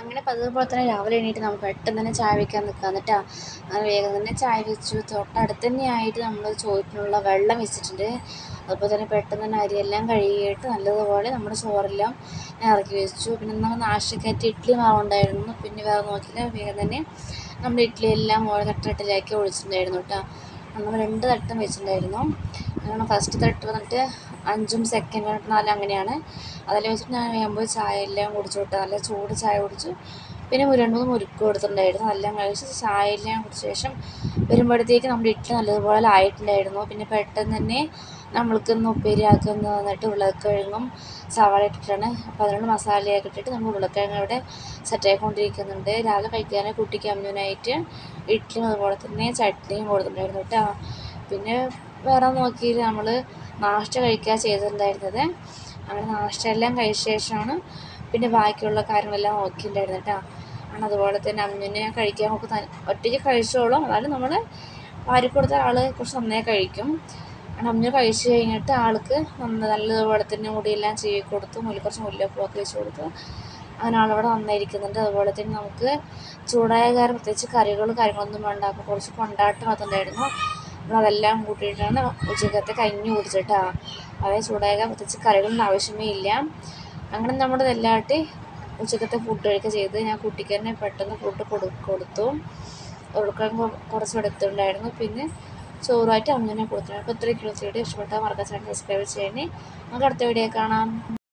അങ്ങനെ പതിവ് തന്നെ രാവിലെ എണീറ്റ് നമ്മൾ പെട്ടെന്ന് തന്നെ ചായ വെക്കാൻ നിൽക്കുക എന്നിട്ടാ വേഗം തന്നെ ചായ വെച്ചു. തൊട്ടടുത്ത് തന്നെ ആയിട്ട് നമ്മൾ ചോറ്റിനുള്ള വെള്ളം വെച്ചിട്ടുണ്ട്. അതുപോലെ തന്നെ പെട്ടെന്ന് തന്നെ അരിയെല്ലാം കഴുകിയിട്ട് നല്ലതുപോലെ നമ്മുടെ ചോറെല്ലാം ഇറക്കി വെച്ചു. പിന്നെ നമ്മൾ നാശക്കാറ്റ് ഇഡ്ഡലി മാവുണ്ടായിരുന്നു പിന്നെ വേറെ നോക്കിയില്ല. വേഗം തന്നെ നമ്മുടെ ഇഡ്ഡലി എല്ലാം ഓരോ തട്ടിലാക്കി ഒഴിച്ചിട്ടുണ്ടായിരുന്നു കേട്ടോ. നമ്മൾ രണ്ട് തട്ടും വെച്ചിട്ടുണ്ടായിരുന്നു. അങ്ങനെ ഫസ്റ്റ് തട്ട് വന്നിട്ട് അഞ്ചും സെക്കൻഡ് നാലും അങ്ങനെയാണ്. അതിൽ വെച്ചിട്ട് ഞാൻ വേകുമ്പോൾ ചായ എല്ലാം കുടിച്ചു വിട്ടു. നല്ല ചൂട് ചായ കുടിച്ചു. പിന്നെ രണ്ട് മൂന്ന് മുറുക്ക് കൊടുത്തിട്ടുണ്ടായിരുന്നു. എല്ലാം കഴിച്ച് ചായ എല്ലാം കുടിച്ച ശേഷം വരുമ്പോഴത്തേക്ക് നമ്മുടെ ഇഡ്ഡലി നല്ലതുപോലെ ആയിട്ടുണ്ടായിരുന്നു. പിന്നെ പെട്ടെന്ന് തന്നെ നമ്മൾക്ക് ഇന്ന് ഉപ്പേരിയാക്കുന്ന വന്നിട്ട് ഉരുളക്കിഴങ്ങും സവാള ഇട്ടിട്ടാണ്. അപ്പോൾ അതിനുള്ള മസാലയൊക്കെ ഇട്ടിട്ട് നമ്മൾ ഉരുളക്കിഴങ്ങ് ഇവിടെ സെറ്റായിക്കൊണ്ടിരിക്കുന്നുണ്ട് രാവിലെ കഴിക്കാൻ കുട്ടിക്ക് അമ്മുവിനായിട്ട് ഇഡ്ഡലിയും അതുപോലെ തന്നെ ചട്നിയും കൊടുത്തിട്ടുണ്ടായിരുന്നു കേട്ടോ. പിന്നെ വേറെ നോക്കിയിട്ട് നമ്മൾ നാഷ്ട കഴിക്കുക ചെയ്തിട്ടുണ്ടായിരുന്നത്. അങ്ങനെ നാഷ്ട എല്ലാം കഴിച്ച ശേഷമാണ് പിന്നെ ബാക്കിയുള്ള കാര്യങ്ങളെല്ലാം നോക്കിയിട്ടുണ്ടായിരുന്നത് കേട്ടോ. ആണ് അതുപോലെ തന്നെ അമ്മുവിനെ കഴിക്കാൻ നമുക്ക് ഒറ്റയ്ക്ക് കഴിച്ചോളും. എന്നാലും നമ്മൾ വാരി കൊടുത്ത ആൾ കുറച്ച് നന്നായി കഴിക്കും. അങ്ങനെ കഴിച്ചു കഴിഞ്ഞിട്ട് ആൾക്ക് നല്ലതുപോലെ തന്നെ മുടിയെല്ലാം ചെയ്യി കൊടുത്തു മുല്ല കുറച്ച് മുല്ലപ്പൂവൊക്കെ വെച്ച് കൊടുത്തു അങ്ങനെ നന്നായിരിക്കുന്നുണ്ട്. അതുപോലെ തന്നെ നമുക്ക് ചൂടായ കാര്യം പ്രത്യേകിച്ച് കറികൾ കാര്യങ്ങളൊന്നും വേണ്ട. അപ്പോൾ കുറച്ച് കൊണ്ടാട്ടം അതുണ്ടായിരുന്നു നമ്മളതെല്ലാം കൂട്ടിയിട്ടാണ് ഉച്ചക്കത്തെ കഞ്ഞി കുടിച്ചിട്ടാണ് അതായത് ചൂടായ പ്രത്യേകിച്ച് കറികളൊന്നും ആവശ്യമേ ഇല്ല. അങ്ങനെ നമ്മുടെ നെല്ലാട്ടി ഉച്ചക്കത്തെ ഫുഡ് കഴിക്കുക ചെയ്ത് ഞാൻ കുട്ടിക്ക് തന്നെ പെട്ടെന്ന് ഫുഡ് കൊടു കൊടുത്തു. ഉരുളക്കിഴങ്ങ് കുറച്ച് എടുത്തിട്ടുണ്ടായിരുന്നു. പിന്നെ ചോറുമായിട്ട് അങ്ങനെ കൊടുത്തിട്ടുണ്ട്. അപ്പോൾ ഇത്രയൊക്കെയുള്ള. വീഡിയോ ഇഷ്ടപ്പെട്ടാൽ മറക്കാൻ സബ്സ്ക്രൈബ് ചെയ്യണേ. നമുക്ക് അടുത്ത വീഡിയോ കാണാം.